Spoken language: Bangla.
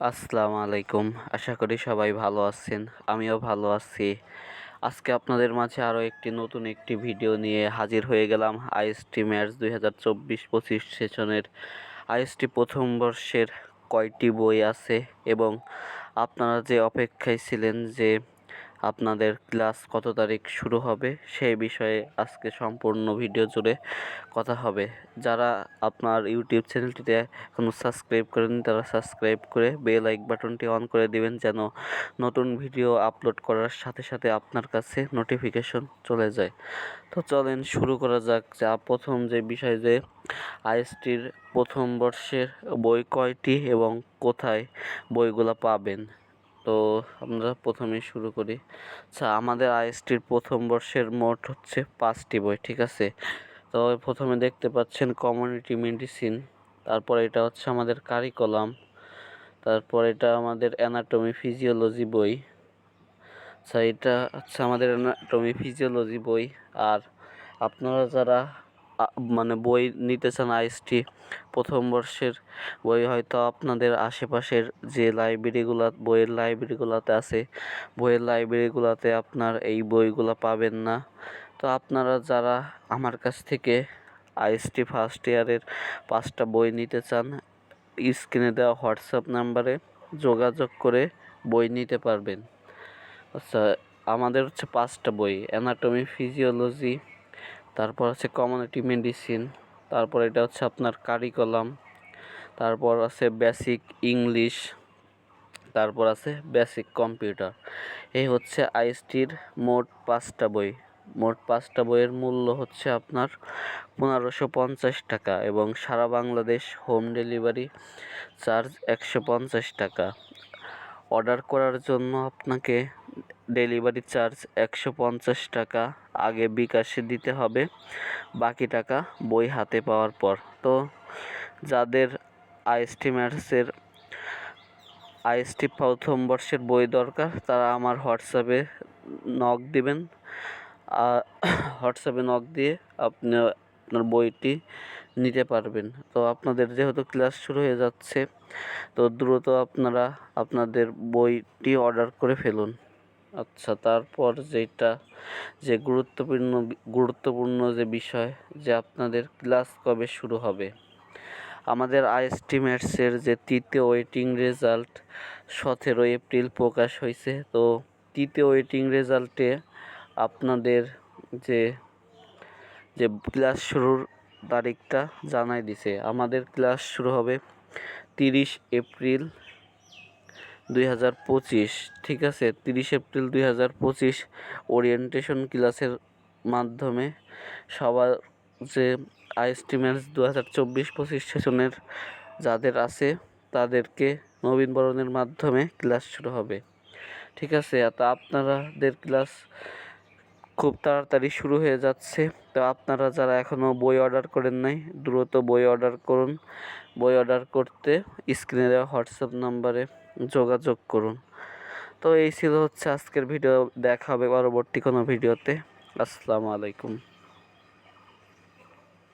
আসসালামু আলাইকুম আশা করি সবাই ভালো আছেন, আমিও ভালো আছি। আজকে আপনাদের মাঝে আরও একটি নতুন একটি ভিডিও নিয়ে হাজির হয়ে গেলাম আইএসটি ম্যাচ দুই হাজার চব্বিশ পঁচিশ সেশনের। আইএসটি প্রথম বর্ষের কয়টি বই আছে এবং আপনারা যে অপেক্ষায় ছিলেন যে আপনাদের ক্লাস কত তারিখ শুরু হবে সেই বিষয়ে আজকে সম্পূর্ণ ভিডিও জুড়ে কথা হবে। যারা আপনার ইউটিউব চ্যানেলটিতে এখনও সাবস্ক্রাইব করেনি তারা সাবস্ক্রাইব করে বেল লাইক বাটনটি অন করে দিবেন যেন নতুন ভিডিও আপলোড করার সাথে সাথে আপনার কাছে নোটিফিকেশন চলে যায়। তো চলেন শুরু করা যাক যা প্রথম যে বিষয় যে আইএসটির প্রথম বর্ষের বই কয়টি এবং কোথায় বইগুলো পাবেন। তো আমরা প্রথমেই শুরু করি। আচ্ছা আমাদের আইএসটির প্রথম বর্ষের মোট হচ্ছে পাঁচটি বই, ঠিক আছে? তো প্রথমে দেখতে পাচ্ছেন কমিউনিটি মেডিসিন, তারপর এটা হচ্ছে আমাদের কারিকলাম, তারপর এটা আমাদের অ্যানাটমি ফিজিওলজি বই আচ্ছা এটা হচ্ছে আমাদের অ্যানাটমি ফিজিওলজি বই, আর আপনারা যারা মানে বই নিতে চান আইএসটি প্রথম বর্ষের বই, হয়তো আপনাদের আশেপাশের যে লাইব্রেরিগুলো, বইয়ের লাইব্রেরিগুলোতে আছে, বইয়ের লাইব্রেরিগুলোতে আপনার এই বইগুলো পাবেন না। তো আপনারা যারা আমার কাছ থেকে আইএসটি ফার্স্ট ইয়ারের পাঁচটা বই নিতে চান, স্ক্রিনে দেওয়া হোয়াটসঅ্যাপ নাম্বারে যোগাযোগ করে বই নিতে পারবেন। আচ্ছা আমাদের হচ্ছে পাঁচটা বই, অ্যানাটমি, ফিজিওলজি তারপর আছে কমিউনিটি মেডিসিন তারপর এটা হচ্ছে আপনার কারিকলাম তারপর আছে বেসিক ইংলিশ তারপর আছে বেসিক কম্পিউটার এই হচ্ছে আইএসটির মোট পাঁচটা বই। মোট পাঁচটা বইয়ের মূল্য হচ্ছে আপনার পনেরোশো পঞ্চাশ টাকা এবং সারা বাংলাদেশ হোম ডেলিভারি চার্জ একশো পঞ্চাশ টাকা। অর্ডার করার জন্য আপনাকে ডেলিভারি চার্জ একশো পঞ্চাশ টাকা। আগে বিকাশে দিতে হবে। বাকি টাকা বই হাতে পাওয়ার পর। তো যাদের আইএসটি ম্যাথসের আইএসটি প্রথম বর্ষের বই দরকার, তারা আমার হোয়াটসঅ্যাপে নক দিবেন। হোয়াটসঅ্যাপে নক দিয়ে আপনি আপনার বইটি নিতে পারবেন। তো আপনাদের যেহেতু ক্লাস শুরু হয়ে যাচ্ছে, তো দ্রুত আপনারা আপনাদের বইটি অর্ডার করে ফেলুন। আচ্ছা তারপর যেটা যে গুরুত্বপূর্ণ গুরুত্বপূর্ণ যে বিষয় যে আপনাদের ক্লাস কবে শুরু হবে? আমাদের আইএসটিমেটসের যে তৃতীয় ওয়েটিং রেজাল্ট সতেরো এপ্রিল প্রকাশ হয়েছে তো তৃতীয় ওয়েটিং রেজাল্টে আপনাদের যে যে ক্লাস শুরুর তারিখটা জানাই দিছে। আমাদের ক্লাস শুরু হবে তিরিশ এপ্রিল দুই হাজার পঁচিশ, ঠিক আছে? তিরিশ এপ্রিল দুই হাজার পঁচিশ ওরিয়েন্টেশন ক্লাসের মাধ্যমে সবার যে আইএসটিমেন্টস দু হাজার চব্বিশ পঁচিশ সেশনের যাদের আছে, তাদেরকে নবীনবরণের মাধ্যমে ক্লাস শুরু হবে। ঠিক আছে? তো আপনারাদের ক্লাস খুব তাড়াতাড়ি শুরু হয়ে যাচ্ছে। তো আপনারা যারা এখনও বই অর্ডার করেন নাই, দ্রুত বই অর্ডার করুন। বই অর্ডার করতে স্ক্রিনে দেওয়া হোয়াটসঅ্যাপ নাম্বারে যোগাযোগ করুন। তো এই ছিল হচ্ছে আজকের ভিডিও। দেখা হবে পরবর্তী কোনো ভিডিওতে। আসসালামু আলাইকুম।